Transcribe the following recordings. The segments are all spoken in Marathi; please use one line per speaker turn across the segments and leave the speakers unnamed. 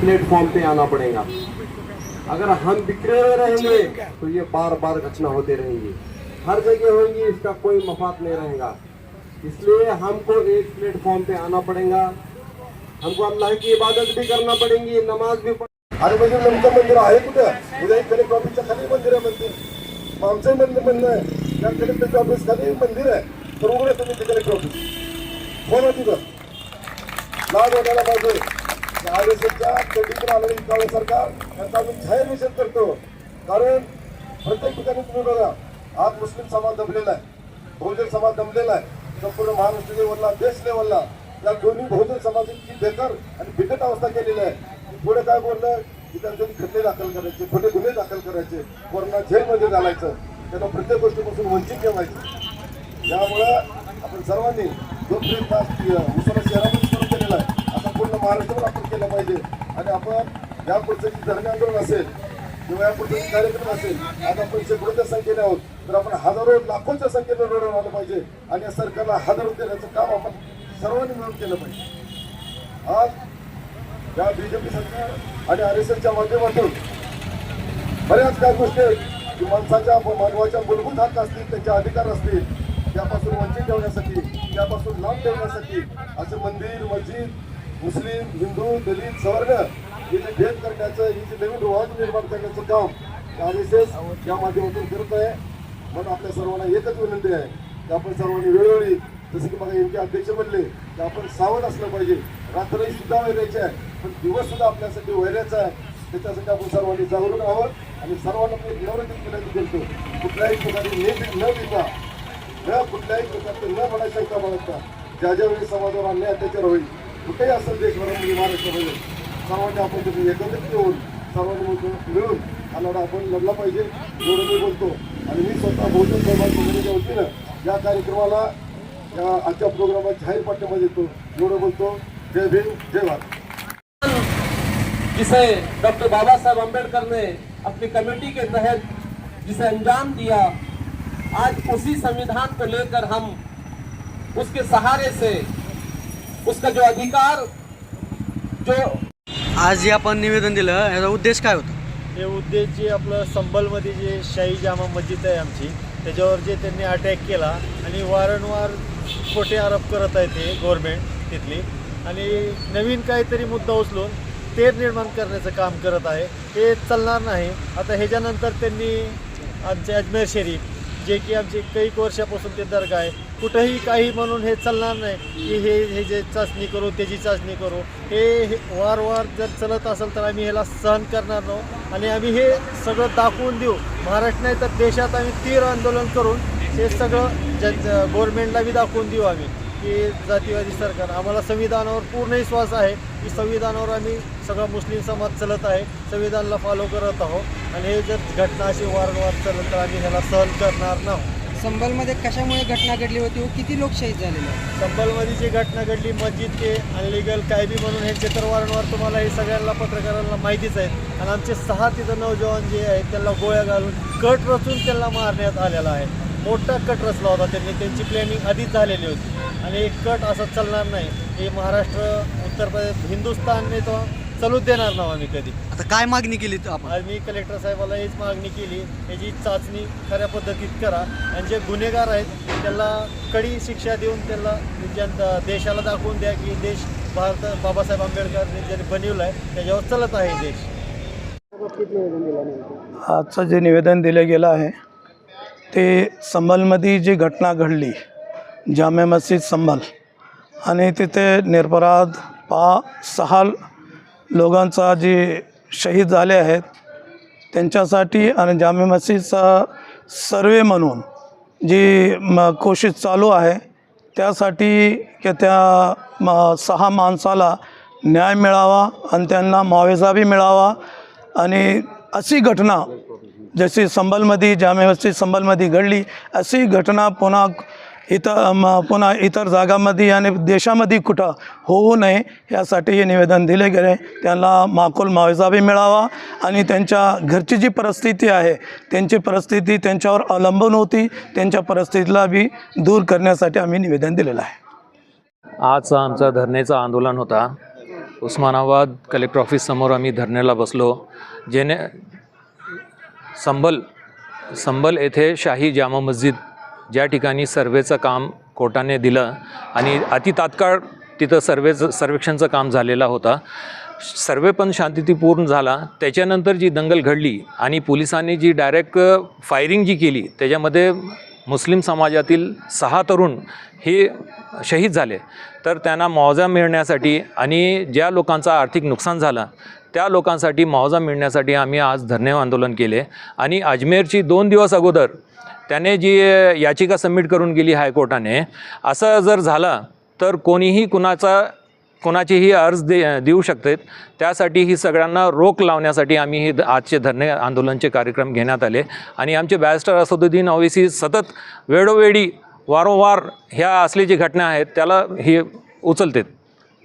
प्लेटफॉर्म पे आना पड़ेगा। अगर हम बिखरे हुए रहेंगे तो ये बार बार घटना होते रहेंगी। हर जगह होंगी, इसका कोई मफाद नहीं रहेगा। इसलिए हमको एक प्लेटफॉर्म पे आना पड़ेगा। हमको अल्लाह की इबादत भी करना पड़ेगी, नमाज़ भी
अरे म्हणजे नेमकं मंदिर आहे कुठं? उद्या कलेक्टर ऑफिसच्या खाली मंदिर आहे मंदिर। आमचं मंदिर म्हणणं आहे त्या कलेक्टरच्या ऑफ़िस खाली मंदिर आहे तर उघडे तुम्ही ते कलेक्टर ऑफ़िस कोण आहे लाज वाटायला पाहिजे आर एस एसच्या कधीतून आलेली काळे सरकार यांचा आम्ही जाहीर निषेध करतो. कारण प्रत्येक ठिकाणी तुम्ही बघा आज मुस्लिम समाज दबलेला आहे बहुजन समाज दमलेला आहे. संपूर्ण महाराष्ट्र लेवलला देश लेवलला या दोन्ही बहुजन समाजाची बेकार आणि बिकट अवस्था केलेली आहे. पुढे काय बोललं? की त्यांचे खटले दाखल करायचे खोटे गुन्हे दाखल करायचे कोरोना जेलमध्ये घालायचं त्यांना प्रत्येक गोष्टीपासून वंचित ठेवायचं. यामुळं आपण सर्वांनी लोकप्रिय तास उस्मानाबाद शहरामध्ये सुरू केलेला आहे आता पूर्ण महाराष्ट्रावर आपण केलं पाहिजे. आणि आपण या पुढचं धरणे आंदोलन असेल किंवा या पुढचे कार्यक्रम असेल आज आपण शेकडोच्या संख्येने आहोत? तर आपण हजारो लाखोच्या संख्येने लढवून आलं पाहिजे. आणि या सरकारला हजारो देण्याचं काम आपण सर्वांनी मिळून केलं पाहिजे. आज या बीजेपी सरकार आणि आर एस एसच्या माध्यमातून बऱ्याच काही गोष्टी आहेत. की माणसाच्या मानवाच्या मूलभूत हक्क असतील त्यांचे अधिकार असतील त्यापासून वंचित ठेवण्यासाठी त्यापासून लांब ठेवण्यासाठी असे मंदिर मस्जिद मुस्लिम हिंदू दलित सवर्ण हे जे भेद करण्याचं ही जी नवीन रुवाज निर्माण करण्याचं काम आर एस एस या माध्यमातून करत आहे. म्हणून आपल्या सर्वांना एकच विनंती आहे की आपण सर्वांनी वेळोवेळी जसं की मला एम अध्यक्ष म्हणले की आपण सावध असलं पाहिजे. रात्रही सुद्धा वैरायचे आहे पण दिवस सुद्धा आपल्यासाठी वैरायचा आहे. त्याच्यासाठी आपण सर्वांनी जागरूक आहोत आणि सर्वांना मी निवृत्ती विनंती करतो कुठल्याही प्रकारे ने न देता न कुठल्याही प्रकारचे न म्हणा शंका बाळगता ज्या ज्या वेळी समाजावर अन्याय अत्याचार होईल असेल देशभरामध्ये महाराष्ट्रामध्ये सर्वांनी आपण तिथे एकत्रित येऊन सर्वांनी मिळून- आपण लढला पाहिजे मी बोलतो आणि मी स्वतः बहुजन संघटनेच्या वतीनं या कार्यक्रमाला या आजच्या प्रोग्रामात जाहीर बोलतो जय भीम जय भारत
जिसे डॉक्टर बाबा साहब अंबेडकर ने अपनी कमेटी के तहत जिसे अंजाम दिया, आज उसी संविधान को लेकर हम उसके सहारे से उसका जो अधिकार जो
आज जे आपण निवेदन दिलं याचा उद्देश काय होता?
हे उद्देश जे आपलं संबलमध्ये जे शाही जामा मस्जिद आहे आमची त्याच्यावर जे त्यांनी अटॅक केला आणि वारंवार खोटे आरोप करत आहे ते गव्हर्मेंट तिथली. आणि नवीन काहीतरी मुद्दा उचलून तेर निर्माण करण्याचं काम करत आहे. हे चालणार नाही. आता ह्याच्यानंतर त्यांनी आमचे अजमेर शरीफ जे की आमचे कैक वर्षापासून ते दर्गा आहे. कुठंही काही म्हणून हे चालणार नाही की हे हे जे चाचणी करू त्याची चाचणी करू. हे हे वारंवार जर चलत असेल तर आम्ही ह्याला सहन करणार नाही. आणि आम्ही हे सगळं दाखवून देऊ. महाराष्ट्र नाही तर देशात आम्ही तीव्र आंदोलन करून हे सगळं ज गव्हर्नमेंटला बी दाखवून देऊ आम्ही. की जातीवादी सरकार. आम्हाला संविधानावर पूर्ण विश्वास आहे की संविधानावर आम्ही सगळा मुस्लिम समाज चलत आहे संविधानाला फॉलो करत आहोत. आणि हे जर घटना अशी वारंवार चालत तर आम्ही ह्याला सहन करणार नाही.
संबलमध्ये कशामुळे घटना घडली होती व किती लोक शहीद झालेले
संबलमध्ये जी घटना घडली मस्जिद ते अनलिगल काय बी म्हणून ह्यांचे तर वारंवार तुम्हाला हे सगळ्यांना पत्रकारांना माहितीच आहे. आणि आमचे सहा तिथं नौजवान जे आहेत त्यांना गोळ्या घालून कट रचून त्यांना मारण्यात आलेला आहे. मोठा कट रचला होता त्यांनी. त्यांची प्लॅनिंग आधीच झालेली होती. आणि एक कट असं चालणार नाही. हे महाराष्ट्र उत्तर प्रदेश हिंदुस्थानने तो चालूच देणार नाही आम्ही कधी.
आता काय मागणी केली आपण?
आज मी कलेक्टर साहेबाला हीच मागणी केली. याची चाचणी खऱ्या पद्धतीत करा. आणि जे गुन्हेगार आहेत त्याला कडी शिक्षा देऊन त्याला जनता देशाला दाखवून द्या की देश भारत बाबासाहेब आंबेडकरने ज्यांनी बनवला आहे त्याच्यावर चालत आहे देश.
आजचं जे निवेदन दिलं गेलं आहे ते संभलमध्ये जी घटना घडली जामे मस्जिद संभल आणि तिथे निरपराध पा सहा लोकांचा जे शहीद झाले आहेत त्यांच्यासाठी आणि जामे मस्जिदचा सर्वे म्हणून जी म कोशिश चालू आहे त्यासाठी की त्या म सहा माणसाला न्याय मिळावा आणि त्यांना मुआवजा बी मिळावा आणि अशी घटना जशी संबलमध्ये जामे मस्जिद संबलमध्ये घडली अशी घटना पुन्हा इथं म पुन्हा इतर जागामध्ये आणि देशामध्ये कुठं होऊ नये यासाठी हे निवेदन दिले गेले. त्यांना माकूल मुआवजा मिळावा आणि त्यांच्या घरची जी परिस्थिती आहे त्यांची परिस्थिती त्यांच्यावर अवलंबून होती. त्यांच्या परिस्थितीला बी दूर करण्यासाठी आम्ही निवेदन दिलेलं आहे.
आजचा आमचा धरणेचं आंदोलन होता. उस्मानाबाद कलेक्टर ऑफिस समोर आम्ही धरणेला बसलो. जेणे संबल संबल येथे शाही जामा मस्जिद ज्या ठिकाणी सर्वेचं काम कोर्टाने दिलं आणि अति तात्काळ तिथं सर्वेचं सर्वेक्षणचं काम झालेला होता. सर्वे पण शांततेपूर्ण झाला. त्याच्यानंतर जी दंगल घडली आणि पोलिसांनी जी डायरेक्ट फायरिंग जी केली त्याच्यामध्ये मुस्लिम समाजातील सहा तरुण हे शहीद झाले. तर त्यांना मुआवजा मिळण्यासाठी आणि ज्या लोकांचा आर्थिक नुकसान झालं त्या लोकांसाठी मुआवजा मिळण्यासाठी आम्ही आज धरणे आंदोलन केले. आणि अजमेरची दोन दिवस अगोदर त्याने जी याचिका सबमिट करून गेली हायकोर्टाने असं जर झालं तर कोणीही कुणाचा कोणाचीही अर्ज दे देऊ शकतात त्यासाठी ही सगळ्यांना रोख लावण्यासाठी आम्ही हे द- आजचे धरणे आंदोलनचे कार्यक्रम घेण्यात आले. आणि आमचे बॅरिस्टर असदुद्दीन ओवेसी सतत वेळोवेळी वारंवार ह्या असली जी घटना आहेत त्याला हे उचलतात.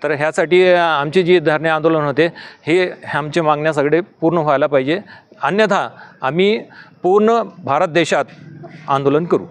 तर ह्यासाठी आमचे जे धरणे आंदोलन होते हे आमचे मागण्या सगळे पूर्ण व्हायला पाहिजे. अन्यथा आम्ही पूर्ण भारत देशात आंदोलन करू.